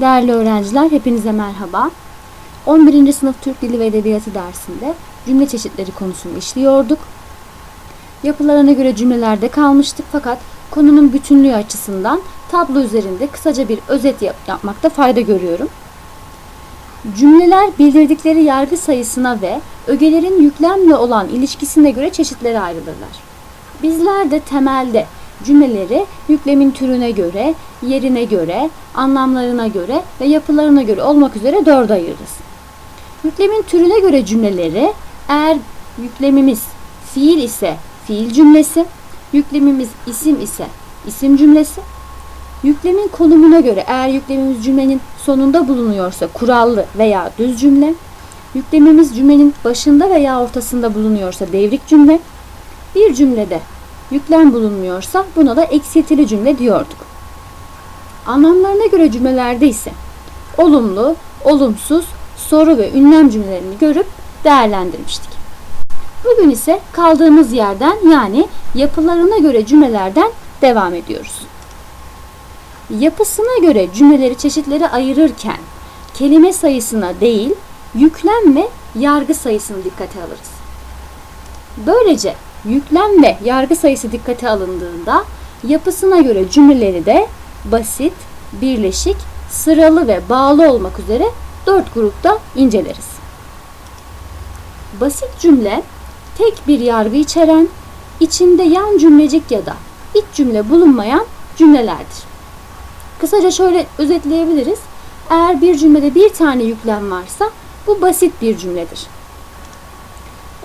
Değerli öğrenciler, hepinize merhaba. 11. sınıf Türk Dili ve Edebiyatı dersinde cümle çeşitleri konusunu işliyorduk. Yapılarına göre cümlelerde kalmıştık fakat konunun bütünlüğü açısından tablo üzerinde kısaca bir özet yap- yapmakta fayda görüyorum. Cümleler bildirdikleri yargı sayısına ve ögelerin yüklemle olan ilişkisine göre çeşitlere ayrılırlar. Bizler de temelde cümleleri yüklemin türüne göre, yerine göre, anlamlarına göre ve yapılarına göre olmak üzere dörde ayırırız. Yüklemin türüne göre cümleleri eğer yüklemimiz fiil ise fiil cümlesi, yüklemimiz isim ise isim cümlesi, yüklemin konumuna göre eğer yüklemimiz cümlenin sonunda bulunuyorsa kurallı veya düz cümle, yüklemimiz cümlenin başında veya ortasında bulunuyorsa devrik cümle, bir cümlede yüklem bulunmuyorsa buna da eksiltili cümle diyorduk. Anlamlarına göre cümlelerde ise olumlu, olumsuz, soru ve ünlem cümlelerini görüp değerlendirmiştik. Bugün ise kaldığımız yerden yani yapılarına göre cümlelerden devam ediyoruz. Yapısına göre cümleleri çeşitlere ayırırken kelime sayısına değil, yüklem ve yargı sayısını dikkate alırız. Böylece yüklem ve yargı sayısı dikkate alındığında yapısına göre cümleleri de basit, birleşik, sıralı ve bağlı olmak üzere dört grupta inceleriz. Basit cümle tek bir yargı içeren, içinde yan cümlecik ya da iç cümle bulunmayan cümlelerdir. Kısaca şöyle özetleyebiliriz. Eğer bir cümlede bir tane yüklem varsa bu basit bir cümledir.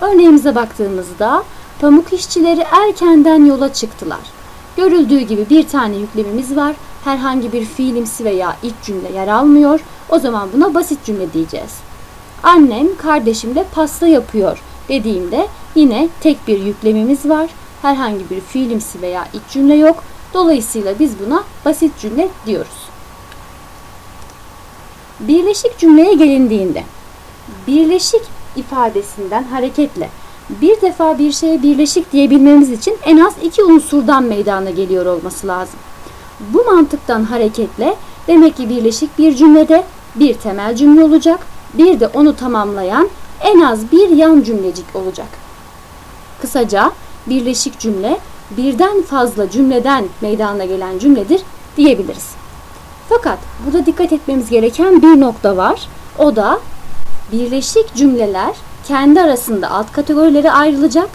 Örneğimize baktığımızda pamuk işçileri erkenden yola çıktılar. Görüldüğü gibi bir tane yüklemimiz var. Herhangi bir fiilimsi veya iç cümle yer almıyor. O zaman buna basit cümle diyeceğiz. Annem kardeşimle pasta yapıyor dediğimde yine tek bir yüklemimiz var. Herhangi bir fiilimsi veya iç cümle yok. Dolayısıyla biz buna basit cümle diyoruz. Birleşik cümleye gelindiğinde birleşik ifadesinden hareketle bir defa bir şeye birleşik diyebilmemiz için en az iki unsurdan meydana geliyor olması lazım. Bu mantıktan hareketle demek ki birleşik bir cümlede bir temel cümle olacak, bir de onu tamamlayan en az bir yan cümlecik olacak. Kısaca birleşik cümle birden fazla cümleden meydana gelen cümledir diyebiliriz. Fakat burada dikkat etmemiz gereken bir nokta var. O da birleşik cümleler kendi arasında alt kategorilere ayrılacak.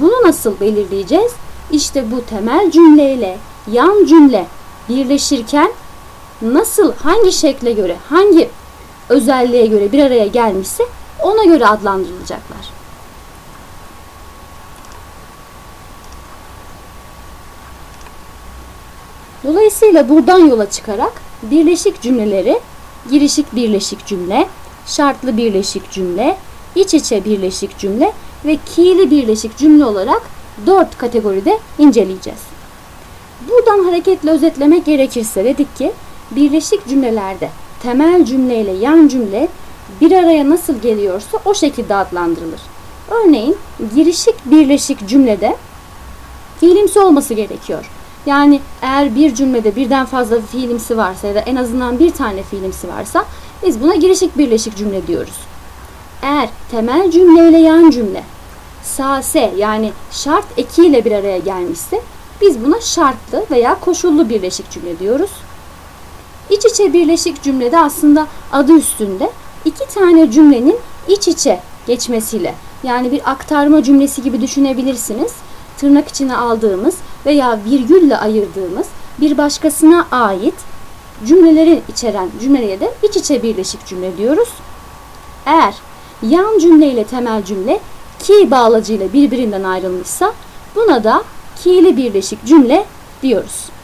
Bunu nasıl belirleyeceğiz? İşte bu temel cümleyle yan cümle birleşirken nasıl, hangi şekle göre, hangi özelliğe göre bir araya gelmişse ona göre adlandırılacaklar. Dolayısıyla buradan yola çıkarak birleşik cümleleri girişik birleşik cümle, şartlı birleşik cümle, iç içe birleşik cümle ve ki'li birleşik cümle olarak dört kategoride inceleyeceğiz. Buradan hareketle özetlemek gerekirse dedik ki birleşik cümlelerde temel cümle ile yan cümle bir araya nasıl geliyorsa o şekilde adlandırılır. Örneğin girişik birleşik cümlede fiilimsi olması gerekiyor. Yani eğer bir cümlede birden fazla fiilimsi varsa ya da en azından bir tane fiilimsi varsa biz buna girişik birleşik cümle diyoruz. Eğer temel cümle ile yan cümle sase yani şart ekiyle bir araya gelmişse biz buna şartlı veya koşullu birleşik cümle diyoruz. İç içe birleşik cümlede aslında adı üstünde iki tane cümlenin iç içe geçmesiyle yani bir aktarma cümlesi gibi düşünebilirsiniz. Tırnak içine aldığımız veya virgülle ayırdığımız bir başkasına ait cümleleri içeren cümleye de iç içe birleşik cümle diyoruz. Eğer yan cümle ile temel cümle ki bağlacıyla birbirinden ayrılmışsa buna da ki'li birleşik cümle diyoruz.